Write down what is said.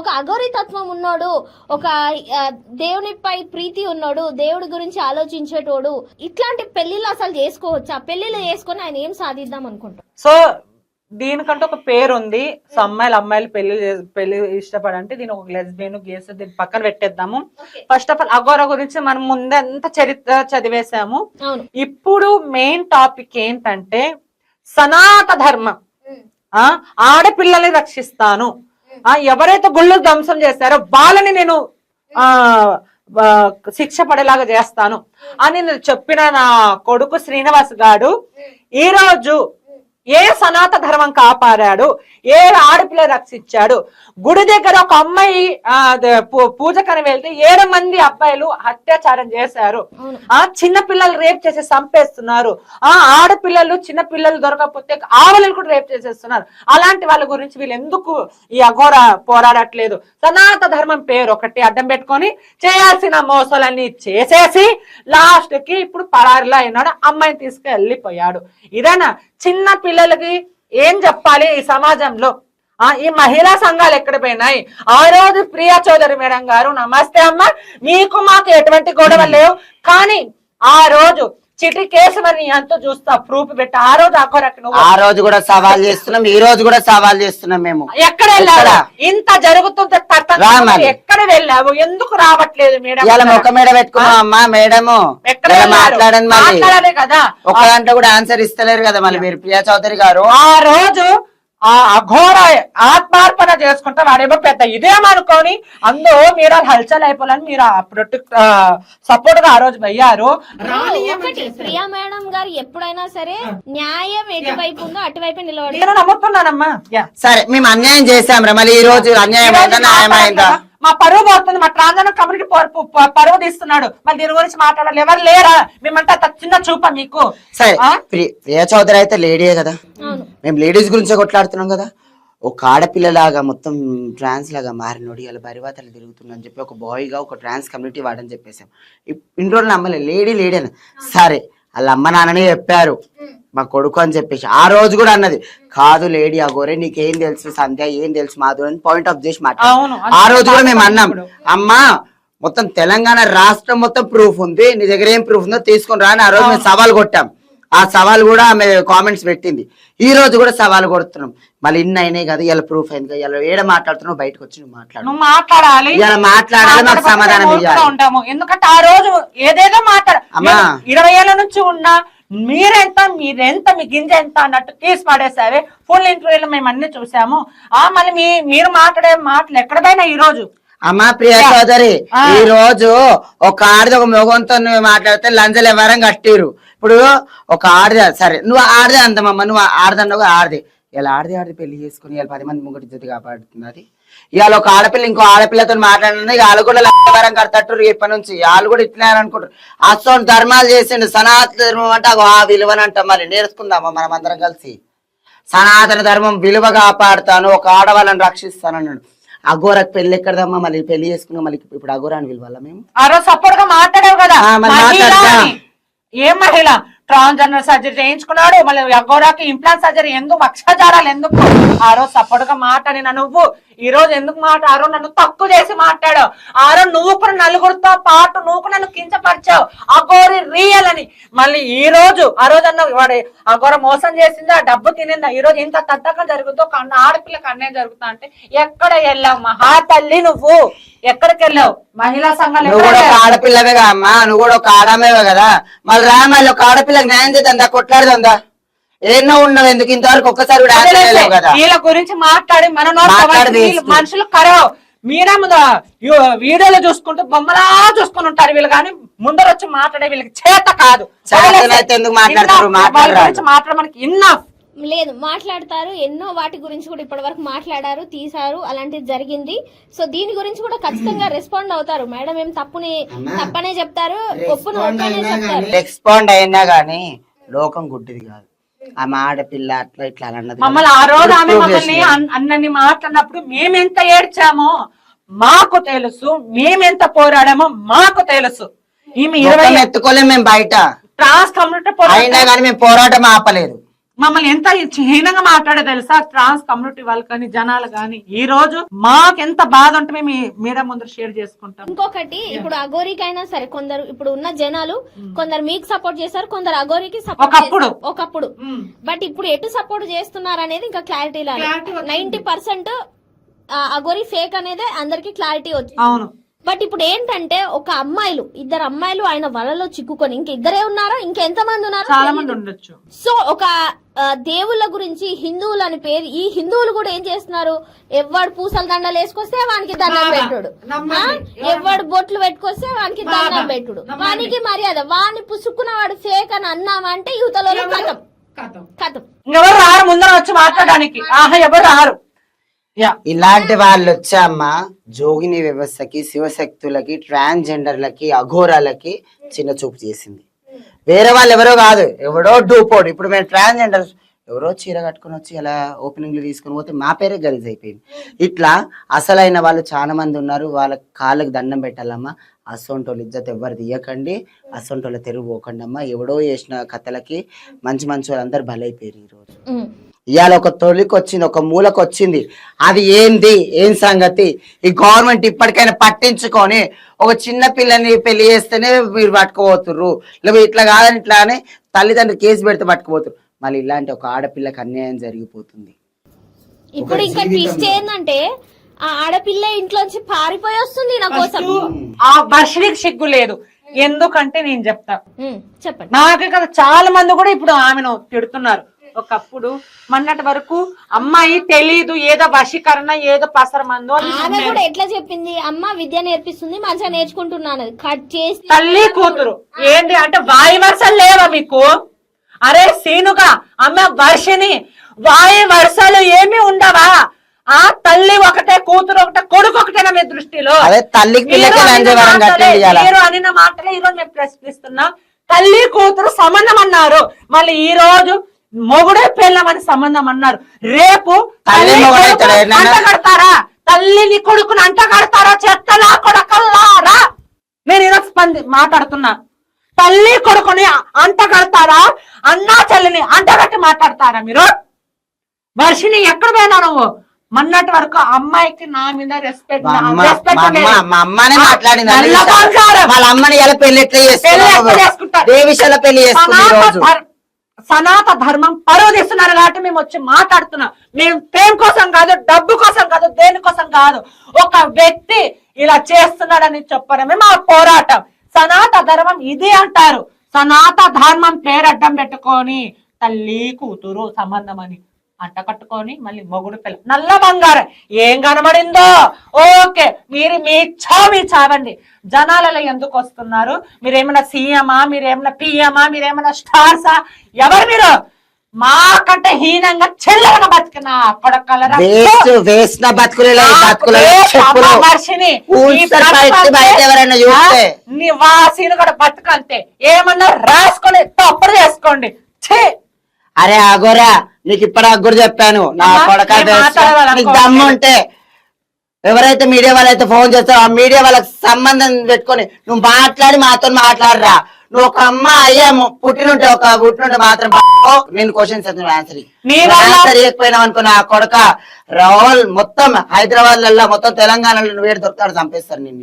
ఒక అఘోరి తత్వం ఉన్నోడు ఒక ఆ, దేవునిపై ప్రీతి ఉన్నోడు దేవుడి గురించి ఆలోచించేటోడు. ఇట్లాంటి పెళ్ళిళ్ళు అసలు చేసుకోవచ్చా? పెళ్ళిళ్ళు చేసుకొని ఆయన ఏం సాధిద్దాం అనుకుంటాం సో దీనికంటే ఒక పేరు ఉంది సో అమ్మాయిలు అమ్మాయిలు పెళ్ళి పెళ్ళి ఇష్టపడంటే దీని ఒక లెస్బియన్ గేస్ దీని పక్కన పెట్టేద్దాము. ఫస్ట్ ఆఫ్ ఆల్ అగోరా గురించి మనం ముందే అంత చరిత్ర చదివేశాము. అవును. ఇప్పుడు మెయిన్ టాపిక్ ఏంటంటే సనాత ధర్మం. ఆ ఆడపిల్లల్ని రక్షిస్తాను. ఆ ఎవరైతే గుళ్ళు ధ్వంసం చేస్తారో వాళ్ళని నేను ఆ శిక్ష పడేలాగా చేస్తాను. అని నేను చెప్పిన నా కొడుకు శ్రీనివాస్ గాడు ఈ రోజు ఏ సనాత ధర్మం కాపాడాడు ఏ ఆడపిల్ల రక్షించాడు. గుడి దగ్గర ఒక అమ్మాయి పూజకని వెళ్తే ఏడు మంది అబ్బాయిలు అత్యాచారం చేశారు. ఆ చిన్న పిల్లలు రేప్ చేసి చంపేస్తున్నారు. ఆ ఆడపిల్లలు చిన్న పిల్లలు దొరకకపోతే ఆవలను కూడా రేప్ చేసేస్తున్నారు. అలాంటి వాళ్ళ గురించి వీళ్ళు ఎందుకు ఈ అఘోర పోరాడట్లేదు? సనాత ధర్మం పేరు ఒకటి అడ్డం పెట్టుకొని చేయాల్సిన మోసాలన్నీ చేసేసి లాస్ట్కి ఇప్పుడు పరారిలో అయినాడు అమ్మాయిని తీసుకెళ్ళిపోయాడు. ఇదేనా? చిన్న పిల్లలకి ఏం చెప్పాలి ఈ సమాజంలో? ఆ ఈ మహిళా సంఘాలు ఎక్కడ పోయినాయి? ఆ రోజు ప్రియా చౌదరి మేడం గారు నమస్తే అమ్మ మీకు మాకు ఎటువంటి గొడవ లేవు. కానీ ఆ రోజు చిటి కేసు మరి అంతా చూస్తా ప్రూఫ్ పెట్టి. ఆ రోజు నువ్వు. ఆ రోజు కూడా సవాల్ చేస్తున్నాం ఈ రోజు కూడా సవాల్ చేస్తున్నాం మేము. ఎక్కడ వెళ్ళావు? ఇంత జరుగుతుంటే. ఎక్కడ వెళ్ళావు? ఎందుకు రావట్లేదు మేడం? ఇవాళ ముఖ మీద పెట్టుకున్నాం అమ్మా మేడము? మాట్లాడండి మళ్ళీ. కదా. ఒక దాంట్లో కూడా ఆన్సర్ ఇస్తలేరు కదా మళ్ళీ మీరు ప్రియా చౌదరి గారు. ఆ రోజు ఆ అఘోర ఆత్మార్పణ చేసుకుంటే వాడేమో పెద్ద ఇదేమనుకొని అందులో మీరు ఆ హల్చల్ అయిపోవాలని మీరు అప్పుడు సపోర్ట్గా ఆ రోజు ఒకటి ప్రియా మేడం గారు ఎప్పుడైనా సరే న్యాయం ఎటువైపు ఉందో అటువైపు నిలబడి నేను నమ్ముతున్నానమ్మా. యా. సరే మేము అన్యాయం చేశాం రా మళ్ళీ ఈ రోజు అన్యాయం అయిందా న్యాయం అయిందా? మా పరువు పోతుంది మా ట్రాన్స్జెండర్ కమ్యూనిటీ పరువు తీస్తున్నాడు. మరి దీని గురించి మాట్లాడాలి. ఎవరు లేరా? మేమంటే చిన్న చూప మీకు. సరే ప్రియా చౌదరి అయితే లేడీయే కదా? అవును. మేము లేడీస్ గురించే కొట్లాడుతున్నాం కదా? ఒక ఆడపిల్లలాగా మొత్తం ట్రాన్స్ లాగా మారినోడు ఇలా బరివాతలు తిరుగుతుందని చెప్పి ఒక బాయ్గా ఒక ట్రాన్స్ కమ్యూనిటీ వాడని చెప్పేసాం ఇన్ని రోజులు నమ్మలే. లేడీ లేడీ అని సరే వాళ్ళ అమ్మ నాన్ననే చెప్పారు. మా కొడుకు అని చెప్పేసి. ఆ రోజు కూడా అన్నది కాదు లేడీ అగోరే నీకేం తెలుసు సంధ్య ఏం తెలుసు మాధురి అని పాయింట్ ఆఫ్ చేసి మాట. ఆ రోజు కూడా మేము అన్నాం. అమ్మా మొత్తం తెలంగాణ రాష్ట్రం మొత్తం ప్రూఫ్ ఉంది నీ దగ్గర ఏం ప్రూఫ్ ఉందో తీసుకొని రా అని ఆ రోజు మేము సవాల్ కొట్టాం. ఆ సవాల్ కూడా ఆమె కామెంట్స్ పెట్టింది. ఈ రోజు కూడా సవాల్ కొడుతున్నాం. మళ్ళీ ఇన్ని అయినాయి కదా ఇలా ప్రూఫ్ అయింది కదా ఇలా ఏడ మాట్లాడుతున్నావు? బయటకు వచ్చి నువ్వు మాట్లాడు. నువ్వు మాట్లాడాలి. ఇలా మాట్లాడాలి సమాధానం ఇవ్వాలి. ఉంటాము. ఎందుకంటే ఆ రోజు ఏదేదో మాట్లాడ ఇరవై ఏళ్ళ నుంచి ఉన్నా మీరెంత మీరెంత మీ గింజ ఎంత అన్నట్టు తీసి పడేసారే ఫుల్ ఇంటర్వ్యూలో మేము అన్ని చూసాము. ఆ మళ్ళీ మీ మీరు మాట్లాడే మాటలు ఎక్కడ పోయినా ఈ రోజు అమ్మా ప్రియ చౌదరి. ఈ రోజు ఒక ఆడది ఒక మొగంతో నువ్వు మాట్లాడితే లంజలు ఎవరం కట్టిరు? ఇప్పుడు ఒక ఆడది సరే నువ్వు ఆడదే అందమమ్మ నువ్వు ఆడదన్నావు ఆడది. ఇలా ఆడది ఆడది పెళ్ళి చేసుకుని ఇలా పది మంది ఇద్దరు కాపాడుతుంది అది. ఇవాళ ఒక ఆడపిల్ల ఇంకో ఆడపిల్లతో మాట్లాడినా వాళ్ళు కూడా లంచవరం కడతట్టు ఇప్పటి నుంచి. వాళ్ళు కూడా ఇట్లా అనుకుంటారు. అసలు ధర్మాలు చేసిండు సనాతన ధర్మం అంటే ఆ విలువనంట మరి నేర్చుకుందామా మనం అందరం కలిసి? సనాతన ధర్మం విలువ కాపాడుతాను ఒక ఆడవాళ్ళని రక్షిస్తాను అన్నాడు. అఘోరకు పెళ్ళి ఎక్కడదమ్మా? మళ్ళీ పెళ్ళి చేసుకున్నాం. మళ్ళీ ఇప్పుడు అఘోరాని విలువాల మేము? ఆ రోజు సపోర్ట్గా మాట్లాడావు కదా. ఏం మహిళ? ట్రాన్స్జెండర్ సర్జరీ చేయించుకున్నాడు. మళ్ళీ అగోరాకి ఇంప్లాంట్ సర్జరీ ఎందుకు? వక్షాచారాలు ఎందుకు? ఆ రోజు సపోర్ట్గా మాట్లాడిన నువ్వు. ఈ రోజు ఎందుకు మాట? ఆ రోజు నన్ను తక్కువ చేసి మాట్లాడావు. ఆ రోజు నువ్వు కూడా నలుగురితో పాటు నువ్వు నన్ను కించపరిచావు. అగోరి రియల్ అని. మళ్ళీ ఈ రోజు ఆ రోజు అన్నావు వాడు అగోర మోసం చేసిందా? డబ్బు తినిందా? ఈ రోజు ఇంత తద్దకం జరుగుతుందో కన్న ఆడపిల్లకి అన్యాయం జరుగుతా అంటే ఎక్కడ వెళ్ళావు మహా? తల్లి నువ్వు. ఎక్కడికి వెళ్ళావు? మహిళా సంఘాలు నువ్వు కూడా ఒక? ఆడపిల్లవే కదా అమ్మా. నువ్వు కూడా ఒక ఆడమేవే కదా. మళ్ళీ రా మళ్ళీ ఒక ఆడపిల్లకి న్యాయం చేద్దా? కొట్లాడుతుందా? ఎన్నో ఉన్నావు ఎందుకు ఇంతవరకు ఒక్కసారి కూడా ఆన్సర్ వదిలేసే. చేయలేవు కదా వీళ్ళ గురించి మాట్లాడి మన మాట్లాడి. మనుషులు కరవు మీరే వీడియోలో చూసుకుంటూ బొమ్మలా చూసుకుని ఉంటారు వీళ్ళు కానీ ముందర వచ్చి మాట్లాడే వీళ్ళకి చేత కాదు చేతనైతే వదిలేసే. ఎందుకు మాట్లాడతారు? Enough. వాళ్ళ మాట్లాడరాదు. గురించి మాట్లాడ మనకి ఇన్నా లేదు మాట్లాడతారు ఎన్నో వాటి గురించి కూడా ఇప్పటి వరకు మాట్లాడారు తీశారు అలాంటిది జరిగింది సో దీని గురించి కూడా ఖచ్చితంగా రెస్పాండ్ అవుతారు మేడం ఏం తప్పుని తప్పనే చెప్తారు ఒప్పనే చెప్తారు రెస్పాండ్ అయినా గానీ లోకం గుడ్డిది కాదు ఆమె ఆడపిల్ల అట్లా ఇట్లా అని అన్నది మమ్మల్ని ఆ రోజు ఆమె మమ్మల్ని అన్నని మాట్లాడినప్పుడు మేమెంత ఏడ్చామో మాకు తెలుసు మేమెంత పోరాడామో మాకు తెలుసు. ఈమె ఇరవై ముఖం ఎత్తుకోలేం మేము బయట. అయినా మేము పోరాటం ఆపలేదు మమ్మల్ని ఎంత హీనంగా మాట్లాడే తెలుసా? ట్రాన్స్ కమ్యూనిటీ వాళ్ళు కానీ జనాలు కానీ ఈ రోజు మాకు ఎంత బాధ ఉంటే మేము మీడియా ముందు షేర్ చేసుకుంటాం. ఇంకొకటి ఇప్పుడు అగోరికైనా సరే కొందరు ఇప్పుడు ఉన్న జనాలు కొందరు మీకు సపోర్ట్ చేస్తారు కొందరు అగోరికి సపోర్ట్ ఒకప్పుడు. ఒకప్పుడు. బట్ ఇప్పుడు ఎటు సపోర్ట్ చేస్తున్నారు అనేది ఇంకా క్లారిటీ లేదు. నైన్టీ పర్సెంట్ అగోరి ఫేక్ అనేది అందరికి క్లారిటీ వచ్చింది. అవును. బట్ ఇప్పుడు ఏంటంటే ఒక అమ్మాయిలు ఇద్దరు అమ్మాయిలు ఆయన వలలో చిక్కుకొని ఇంక ఇద్దరే ఉన్నారా? ఇంకెంత మంది ఉన్నారు? చాలా మంది ఉండొచ్చు. సో ఒక దేవుళ్ళ గురించి హిందువులు అని పేరు ఈ హిందువులు కూడా ఏం చేస్తున్నారు? ఎవడు పూసల దండలు వేసుకొస్తే వానికి దండం. పెట్టుడు. ఎవడు బొట్లు పెట్టుకొస్తే వానికి. దండం పెట్టుడు. వానికి మర్యాద. వాని పుసుక్కున్న వాడు ఫేక్ అని అన్నామంటే యువతలో కథం. కథం. ఎవరు రారు? ముందర వచ్చి మాట్లాడడానికి. ఆహా ఎవరు రారు? ఇలాంటి వాళ్ళు వచ్చామ్మా జోగిని వ్యవస్థకి శివశక్తులకి ట్రాన్స్జెండర్లకి అఘోరాలకి చిన్న చూపు చేసింది. వేరే వాళ్ళు ఎవరో కాదు ఎవడో డూపోడు. ఇప్పుడు మేము ట్రాన్స్జెండర్ ఎవరో చీర కట్టుకొని వచ్చి అలా ఓపెనింగ్లు తీసుకొని పోతే మా పేరే గలీజ్ అయిపోయింది. ఇట్లా అసలైన వాళ్ళు చాలా మంది ఉన్నారు. వాళ్ళ కాళ్ళకి దండం పెట్టాలమ్మా. అసొంటోళ్ళు ఇజ్జత్ ఎవరు తీయకండి. అసొంటోళ్ళ తెరువు పోకండి అమ్మా ఎవడో చేసిన కథలకి మంచి మంచి వాళ్ళందరూ బలైపోయారు ఈరోజు. ఇవాళ ఒక తొలికి వచ్చింది ఒక మూలకు వచ్చింది అది ఏంది? ఏం సంగతి? ఈ గవర్నమెంట్ ఇప్పటికైనా పట్టించుకొని ఒక చిన్న పిల్లని పెళ్ళి చేస్తేనే మీరు పట్టుకోబోతుర్రు లేకపోతే ఇట్లా కాదని ఇట్లా అని తల్లిదండ్రులు కేసు పెడితే పట్టుకుపోతురు మళ్ళీ ఇలాంటి ఒక ఆడపిల్లకి అన్యాయం జరిగిపోతుంది. ఇప్పుడు ఇంకా ట్విస్ట్ ఏంటంటే ఆ ఆడపిల్ల ఇంట్లోంచి పారిపోయి వస్తుంది నా కోసం. ఆ వర్షనికి సిగ్గు లేదు. ఎందుకంటే నేను చెప్తా. చెప్పండి. నాకే కదా చాలా మంది కూడా ఇప్పుడు ఆమెను తిడుతున్నారు. ఒకప్పుడు మొన్నటి వరకు అమ్మాయి తెలీదు ఏదో వశీకరణ ఏదో పసరమందు ఆమె కూడా ఎట్లా చెప్పింది? అమ్మ విద్య నేర్పిస్తుంది మంచిగా నేర్చుకుంటున్నాను. కట్ చేసి తల్లి కూతురు. ఏంటి అంటే వాయి వరుసలు లేవా మీకు? అరే సీనుగా అమ్మ వర్షిని వాయి వరుసలు ఏమి ఉండవా? ఆ తల్లి ఒకటే కూతురు ఒకటే కొడుకు ఒకటేనా మీ దృష్టిలో? తల్లికి అనిన మాటలే, మీరు అనిన మాటలే ఈరోజు మేము ప్రశ్నిస్తున్నాం. తల్లి కూతురు సంబంధం అన్నారు. మళ్ళీ ఈ రోజు మొగుడే పెళ్ళమని సంబంధం అన్నారు రేపు? అంట కడతారా? తల్లిని కొడుకును అంట కడతారా? చెత్తలా కొడకల్లారా నేను ఈరోజు స్పంది మాట్లాడుతున్నా. తల్లి కొడుకుని అంట కడతారా? అన్నా చెల్లిని అంటగట్టి మాట్లాడతారా మీరు? వర్షిని ఎక్కడ పోయినా నువ్వు? మొన్నటి వరకు అమ్మాయికి నా మీద రెస్పెక్ట్ మాట్లాడింది పెళ్ళి ఎట్లా పెళ్ళి చేసుకుంటారు? ఏ పెళ్ళి సనాత ధర్మం పరోధిస్తున్నారు కాబట్టి మేము వచ్చి మాట్లాడుతున్నాం. మేము ప్రేమ కోసం కాదు డబ్బు కోసం కాదు దేనికోసం కాదు. ఒక వ్యక్తి ఇలా చేస్తున్నాడని చెప్పడమే మా పోరాటం. సనాత ధర్మం ఇది అంటారు. సనాత ధర్మం పేరడ్డం పెట్టుకొని తల్లి కూతురు సంబంధం అని అంట కట్టుకొని మళ్ళీ మొగుడు పిల్ల. నల్ల బంగారం. ఏం కనబడిందో? ఓకే మీరు మీ చావి చావండి. జనాలలో ఎందుకు వస్తున్నారు? మీరేమైనా సీఎమా? మీరేమైనా పిఎమా? మీరేమైనా స్టార్సా? ఎవరు మీరు? మాకంటే హీనంగా చెల్లెగా బతికిన కొడకలరా బతుకులలో నీ వాసీలు కూడా బతుకంతే. ఏమన్నా రాసుకొని తప్పుడు చేసుకోండి ఛీ! అరే అగోరా నీకు ఇప్పుడు అగ్గురు చెప్పాను. నా కొడక నీకు. దమ్ము ఉంటే ఎవరైతే మీడియా వాళ్ళైతే ఫోన్ చేస్తారో ఆ మీడియా వాళ్ళకి సంబంధం పెట్టుకొని నువ్వు మాట్లాడి మాతో మాట్లాడరా. నువ్వు ఒక అమ్మ అయ్యా పుట్టినుంటే ఒక పుట్టినుంటే మాత్రం నేను క్వశ్చన్స్ ఆన్సర్ ఆన్సర్ ఇవ్వకపోయినావు అనుకో నా కొడక రాహుల్ మొత్తం హైదరాబాద్ మొత్తం తెలంగాణలో నువ్వు ఏడు దొరుకుతాడు చంపేస్తారు నేను